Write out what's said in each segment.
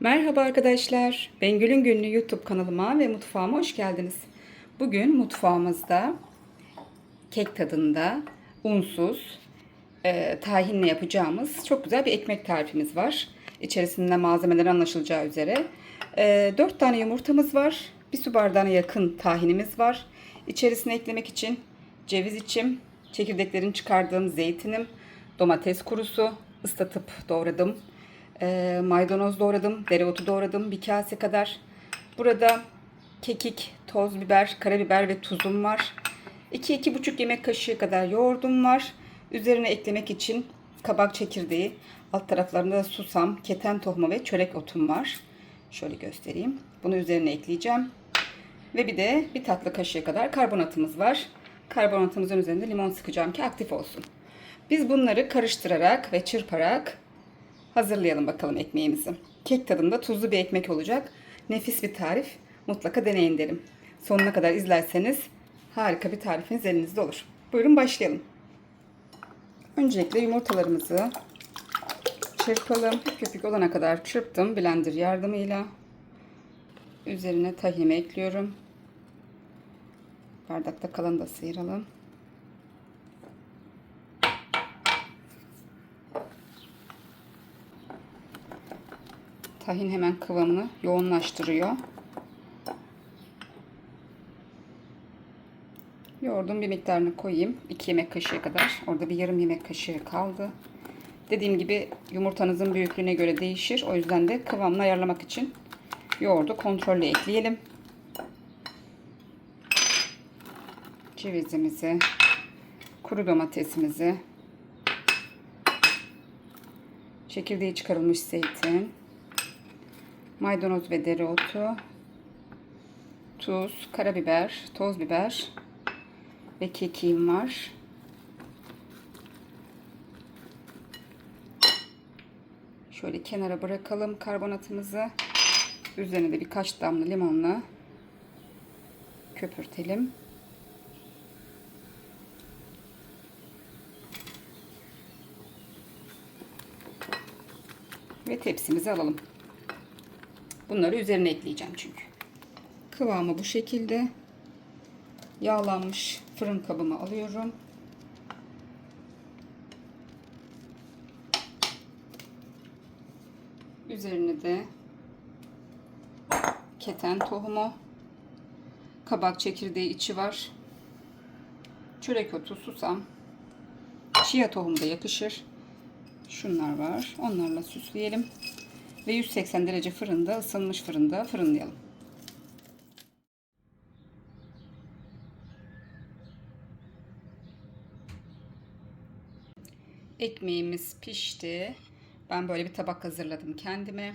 Merhaba arkadaşlar. Bengül'ün Günlüğü YouTube kanalıma ve mutfağıma hoş geldiniz. Bugün mutfağımızda kek tadında unsuz e, tahinle yapacağımız çok güzel bir ekmek tarifimiz var. İçerisinde malzemeler anlaşılacağı üzere. E, 4 tane yumurtamız var. Bir su bardağına yakın tahinimiz var. İçerisine eklemek için ceviz içim, çekirdeklerini çıkardığım zeytinim, domates kurusu, ıslatıp doğradım. E, maydanoz doğradım, dereotu doğradım bir kase kadar. Burada kekik, toz biber, karabiber ve tuzum var. 2-2,5 yemek kaşığı kadar yoğurdum var. Üzerine eklemek için kabak çekirdeği, alt taraflarında da susam, keten tohumu ve çörek otum var. Şöyle göstereyim. Bunu üzerine ekleyeceğim. Ve bir de bir tatlı kaşığı kadar karbonatımız var. Karbonatımızın üzerinde limon sıkacağım ki aktif olsun. Biz bunları karıştırarak ve çırparak hazırlayalım bakalım ekmeğimizi. Kek tadında tuzlu bir ekmek olacak. Nefis bir tarif. Mutlaka deneyin derim. Sonuna kadar izlerseniz harika bir tarifiniz elinizde olur. Buyurun başlayalım. Öncelikle yumurtalarımızı çırpalım. Köpük olana kadar çırptım blender yardımıyla. Üzerine tahinimi ekliyorum. Bardakta kalanı da sıyıralım. Tahin hemen kıvamını yoğunlaştırıyor. Yoğurdun bir miktarını koyayım. 2 yemek kaşığı kadar. Orada bir yarım yemek kaşığı kaldı. Dediğim gibi yumurtanızın büyüklüğüne göre değişir. O yüzden de kıvamını ayarlamak için yoğurdu kontrollü ekleyelim. Cevizimizi, kuru domatesimizi, çekirdeği çıkarılmış zeytin, maydanoz ve dereotu, tuz, karabiber, toz biber ve kekiğim var. Şöyle kenara bırakalım karbonatımızı. Üzerine de birkaç damla limonla köpürtelim. Ve tepsimize alalım. Bunları üzerine ekleyeceğim çünkü. Kıvamı bu şekilde. Yağlanmış fırın kabımı alıyorum. Üzerine de keten tohumu, kabak çekirdeği içi var. Çörek otu, susam, chia tohumu da yakışır. Şunlar var. Onlarla süsleyelim. Ve 180 derece fırında, ısınmış fırında fırınlayalım. Ekmeğimiz pişti. Ben böyle bir tabak hazırladım kendime.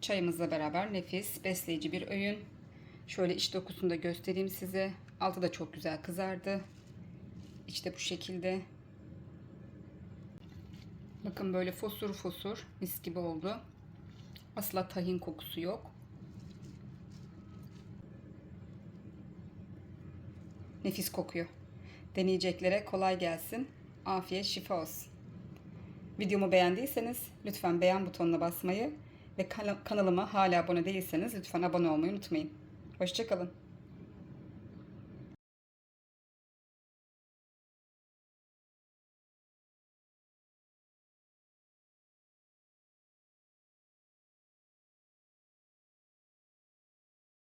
Çayımızla beraber nefis, besleyici bir öğün. Şöyle iç dokusunu da göstereyim size. Altı da çok güzel kızardı. İşte bu şekilde. Bakın böyle fosur fosur mis gibi oldu. Asla tahin kokusu yok. Nefis kokuyor. Deneyeceklere kolay gelsin. Afiyet şifa olsun. Videomu beğendiyseniz lütfen beğen butonuna basmayı ve kanalıma hala abone değilseniz lütfen abone olmayı unutmayın. Hoşçakalın.